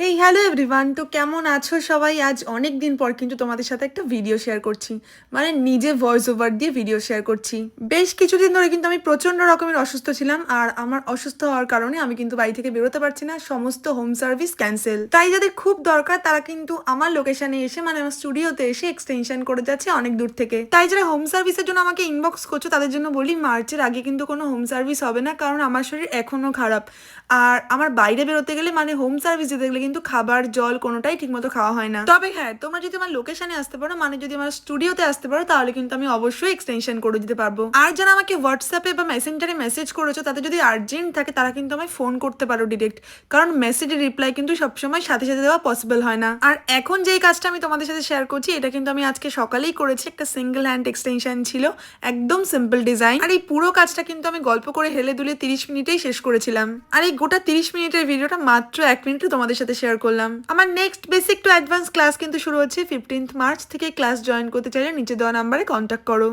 এই hello everyone তো কেমন আছো সবাই? আজ অনেক দিন পর কিন্তু তোমাদের সাথে একটা ভিডিও শেয়ার করছি। মানে নিজে ভয়েস ওভার দিয়ে ভিডিও শেয়ার করছি। বেশ কিছুদিন ধরে কিন্তু আমি প্রচণ্ড রকমের অসুস্থ ছিলাম আর আমার অসুস্থ হওয়ার কারণে আমি কিন্তু বাড়ি থেকে বেরোতে পারছি না। সমস্ত হোম সার্ভিস ক্যান্সেল তাই যাদের খুব দরকার, তারা কিন্তু আমার লোকেশনে এসে মানে আমার স্টুডিওতে এসে এক্সটেনশন করে যাচ্ছে অনেক দূর থেকে। তাই যারা হোম সার্ভিসের জন্য আমাকে ইনবক্স করছ, তাদের জন্য বলি মার্চের আগে কিন্তু কোনো হোম সার্ভিস হবে না, কারণ আমার শরীর এখনও খারাপ। আর আমার বাইরে বেরোতে গেলে মানে হোম সার্ভিস যেতে গেলে কিন্তু খাবার, জল কোনোটাই ঠিকমতো খাওয়া হয় না। তবে হ্যাঁ তোমরা যদি আমার লোকেশনে আসতে পারো মানে যদি আমার স্টুডিওতে আসতে পারো, তাহলে কিন্তু আমি অবশ্যই এক্সটেনশন করে দিতে পারব। আর যারা আমাকে হোয়াটসঅ্যাপে বা মেসেঞ্জারে মেসেজ করেছ তাদের যদি আর্জেন্ট থাকে, তারা কিন্তু আমায় ফোন করতে পারো ডিরেক্ট কারণ মেসেজের রিপ্লাই কিন্তু সবসময় সাথে সাথে দেওয়া পসিবল হয় না। আর এখন যেই কাজটা আমি তোমাদের সাথে শেয়ার করছি, এটা কিন্তু আমি আজকে সকালেই করেছি। একটা সিঙ্গেল হ্যান্ড এক্সটেনশন ছিল, একদম সিম্পল ডিজাইন আর এই পুরো কাজটা কিন্তু আমি গল্প করে হেলে দুলে তিরিশ মিনিটেই শেষ করেছিলাম। আর এই গোটা তিরিশ মিনিটের ভিডিওটা মাত্র এক মিনিটে তোমাদের সাথে শেয়ার করলাম। আমার next basic to advance class কিন্তু শুরু হচ্ছে ফিফটিন্থ মার্চ থেকে ক্লাস জয়েন করতে চাইলে নিচে দেওয়া নাম্বারে কন্ট্যাক্ট করো।